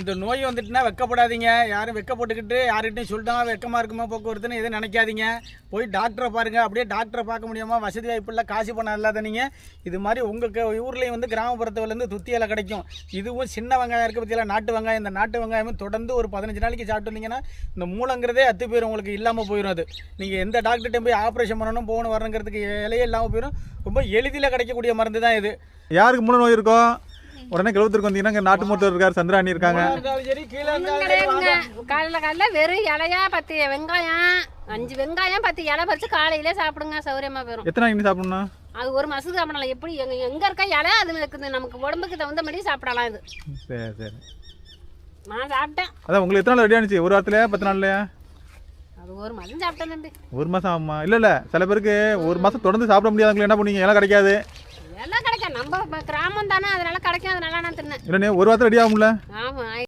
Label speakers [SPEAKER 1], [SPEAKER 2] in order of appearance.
[SPEAKER 1] இந்த நோய் வந்துட்டுனா வெக்கப்படாதீங்க. யாரும் வெக்க போட்டுக்கிட்டு யார்கிட்டையும் சொல்லிட்டோம் வெக்கமாக இருக்குமா போக்குவரத்துன்னு எதுவும் நினைக்காதீங்க. போய் டாக்டரை பாருங்கள் அப்படியே டாக்டரை பார்க்க முடியாமல் வசதி வாய்ப்பு காசு பணம் இல்லாத நீங்கள் இது மாதிரி உங்களுக்கு ஊர்லேயும் வந்து கிராமப்புறத்துலேருந்து துத்தியில் கிடைக்கும். இதுவும் சின்ன வெங்காயம் இருக்க பற்றியில் நாட்டு வெங்காயம்? இந்த நாட்டு வெங்காயமும் தொடர்ந்து ஒரு பதினஞ்சு நாளைக்கு சாப்பிட்டுருந்தீங்கன்னா இந்த மூலங்கிறதே அத்து போயிடும் உங்களுக்கு இல்லாமல் போயிடும் அது. நீங்கள் எந்த டாக்டர்கிட்ட போய் ஆப்ரேஷன் பண்ணணும் போகணும் வரணுங்கிறதுக்கு இலையே இல்லாமல் போயிடும் ரொம்ப எளிதில் கிடைக்கக்கூடிய மருந்து தான் இது.
[SPEAKER 2] யாருக்கு மூல நோய் இருக்கும் உடனே கிளவுத்திற்கு வந்தீங்கன்னா நாட்டு மருத்துவர் இருக்காரு சந்திராணி இருக்காங்க.
[SPEAKER 3] காலையில் காலையில் வெறும் இலையா பத்து வெங்காயம் அஞ்சு வெங்காயம் பத்து இலை பறிச்சு காலையிலே சாப்பிடுங்க சௌரியமா போயிடும்
[SPEAKER 2] எத்தனை நாளைக்கு சாப்பிடணும்
[SPEAKER 3] அது ஒரு மாசத்துக்கு சாப்பிடலாம். எப்படி எங்க எங்க இருக்க இலை அது இருக்குது. நமக்கு உடம்புக்கு தகுந்த மாதிரி சாப்பிடலாம் இது.
[SPEAKER 2] சரி சரி.
[SPEAKER 3] நான் சாப்பிட்டேன்.
[SPEAKER 2] அதான் உங்களுக்கு எத்தனை நாள் ரெடி ஆனிச்சு? ஒரு வாரத்துலயா பத்து நாள்லயா?
[SPEAKER 3] அது ஒரு மாதம் சாப்பிட்டேன்
[SPEAKER 2] ஒரு மாசம் ஆமா இல்ல இல்ல. சில பேருக்கு ஒரு மாசம் தொடர்ந்து சாப்பிட முடியாதவங்களுக்கு என்ன பண்ணுவீங்க? எல்லாம் கிடைக்காது.
[SPEAKER 3] நம்ம கிராமம் தானே அதனால கிடைக்கும் அதனால நான் தின்னேன்
[SPEAKER 2] இல்லைண்ணே ஒரு வாரத்தில் ரெடி ஆகும்ல?
[SPEAKER 3] ஆமா